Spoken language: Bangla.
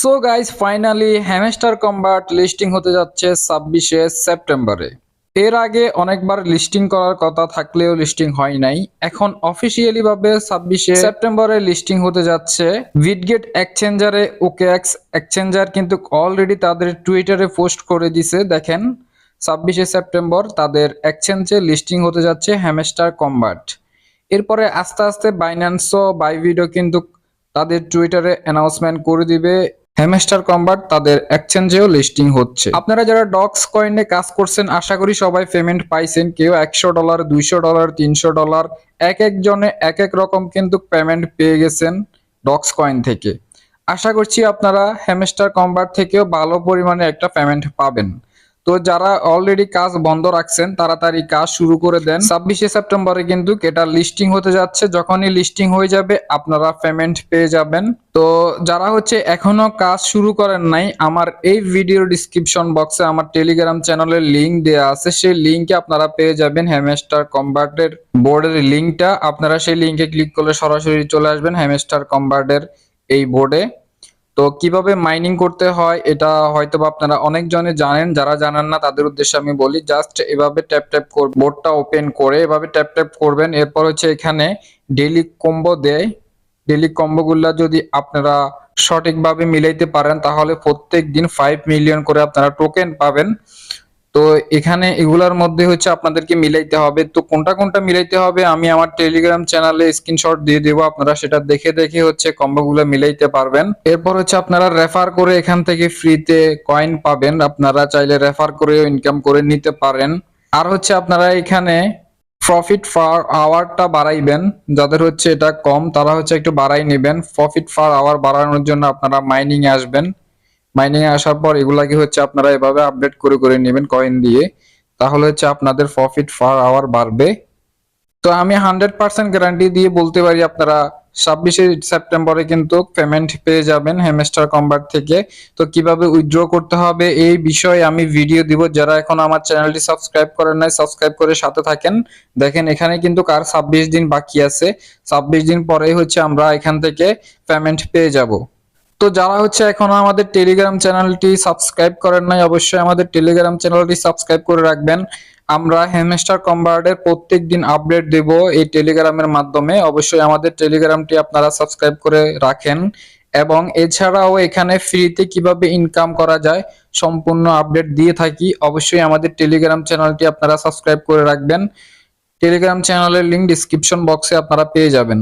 So guys finally hamster kombat listing হতে যাচ্ছে ছাব্বিশে সেপ্টেম্বরে। এর আগে অনেকবার লিস্টিং করার কথা থাকলেও লিস্টিং হয় নাই। এখন অফিসিয়ালি ভাবে ছাব্বিশে সেপ্টেম্বরে লিস্টিং হতে যাচ্ছে। ভিটগেট এক্সচেঞ্জারে ওকে এক্স এক্সচেঞ্জার কিন্তু অলরেডি তাদের টুইটারে পোস্ট করে দিছে। দেখেন, ছাব্বিশে সেপ্টেম্বর তাদের এক্সচেঞ্জে লিস্টিং হতে যাচ্ছে হ্যামস্টার কম্বাট এরপরে আস্তে আস্তে বাইন্যান্সও বাইভিডও কিন্তু তাদের টুইটারে অ্যানাউন্সমেন্ট করে দিবে। হ্যামস্টার কম্বাট তাদের এক্সচেঞ্জেও লিস্টিং হচ্ছে। আপনারা যারা ডক্স কয়েনে কাজ করছেন, আশা করি সবাই পেমেন্ট পাইছেন। কেউ একশো ডলার, দুইশো ডলার, তিনশো ডলার, এক একজনে এক এক রকম কিন্তু পেমেন্ট পেয়ে গেছেন ডক্স কয়েন থেকে। আশা করছি আপনারা হ্যামেস্টার কম্বাট থেকেও ভালো পরিমাণে একটা পেমেন্ট পাবেন। তো যারা অলরেডি কাজ বন্ধ রাখছেন, তাড়াতাড়ি কাজ শুরু করে দেন। ছাব্বিশে সেপ্টেম্বরে কিন্তু এটা লিস্টিং হতে যাচ্ছে। যখনই লিস্টিং হয়ে যাবে, আপনারা পেমেন্ট পেয়ে যাবেন। তো যারা হচ্ছে এখনও কাজ শুরু করেন নাই, আমার এই ভিডিও ডিসক্রিপশন বক্সে আমার টেলিগ্রাম চ্যানেলের লিঙ্ক দেওয়া আছে। সেই লিঙ্কে আপনারা পেয়ে যাবেন হ্যামেস্টার কম্বার্টের বোর্ডের লিঙ্কটা আপনারা সেই লিঙ্কে ক্লিক করলে সরাসরি চলে আসবেন হ্যামেস্টার কম্বার্টের এই বোর্ডে তো কীভাবে মাইনিং করতে হয়, এটা হয়তো আপনারা অনেকজনে জানেন, যারা জানেন না তাদের উদ্দেশ্যে আমি বলি জাস্ট এভাবে ট্যাপ ট্যাপ কর বোর্ডটা ওপেন করে এভাবে ট্যাপ ট্যাপ করবেন, এরপর হচ্ছে এখানে ডেলি কম্বো দেয়। ডেলি কম্বোগুলা যদি আপনারা সঠিকভাবে মিলাইতে পারেন, তাহলে প্রত্যেক দিন ফাইভ মিলিয়ন করে আপনারা টোকেন পাবেন। তো এখানে এগুলার মধ্যে হচ্ছে আপনাদেরকে মিলাইতে হবে। তো কোনটা কোনটা মিলাইতে হবে আমি আমার টেলিগ্রাম চ্যানেলে স্ক্রিনশট দিয়ে দেবো, আপনারা সেটা দেখে দেখে হচ্ছে কম্বোগুলো মিলাইতে পারবেন। এরপর হচ্ছে আপনারা রেফার করে এখান থেকে ফ্রিতে কয়েন পাবেন, আপনারা চাইলে রেফার করেও ইনকাম করে নিতে পারেন। আর হচ্ছে আপনারা এখানে প্রফিট ফার আওয়ারটা বাড়াইবেন, যাদের হচ্ছে এটা কম, তারা হচ্ছে একটু বাড়াই নেবেন। প্রফিট ফার আওয়ার বাড়ানোর জন্য আপনারা মাইনিং আসবেন। মাইনিং এ আসার পর এগুলা কি হচ্ছে আপনারা এভাবে আপডেট করে করে নেবেন কয়েন দিয়ে। তাহলে হচ্ছে আপনাদের প্রফিট ফার আওয়ার বাড়বে। তো আমি হান্ড্রেড পার্সেন্ট গ্যারান্টি দিয়ে বলতে পারি আপনারা, ছাব্বিশে সেপ্টেম্বরে কিন্তু পেমেন্ট পেয়ে যাবেন হ্যামস্টার কম্বার থেকে। তো কীভাবে উইথড্র করতে হবে এই বিষয়ে আমি ভিডিও দিব। যারা এখন আমার চ্যানেলটি সাবস্ক্রাইব করেন নাই সাবস্ক্রাইব করে সাথে থাকেন। দেখেন এখানে কিন্তু কার ছাব্বিশ দিন বাকি আছে। ছাব্বিশ দিন পরেই হচ্ছে আমরা এখান থেকে পেমেন্ট পেয়ে যাব। তো যারা হচ্ছে এখনও আমাদের টেলিগ্রাম চ্যানেলটি সাবস্ক্রাইব করেন নাই, অবশ্যই আমাদের টেলিগ্রাম চ্যানেলটি সাবস্ক্রাইব করে রাখবেন। আমরা হ্যামস্টার কম্বার্ডের প্রত্যেক দিন আপডেট দেব এই টেলিগ্রামের মাধ্যমে। অবশ্যই আমাদের টেলিগ্রামটি আপনারা সাবস্ক্রাইব করে রাখেন। এবং এছাড়াও এখানে ফ্রিতে কীভাবে ইনকাম করা যায় সম্পূর্ণ আপডেট দিয়ে থাকি, অবশ্যই আমাদের টেলিগ্রাম চ্যানেলটি আপনারা সাবস্ক্রাইব করে রাখবেন। টেলিগ্রাম চ্যানেলের লিঙ্ক ডিসক্রিপশন বক্সে আপনারা পেয়ে যাবেন।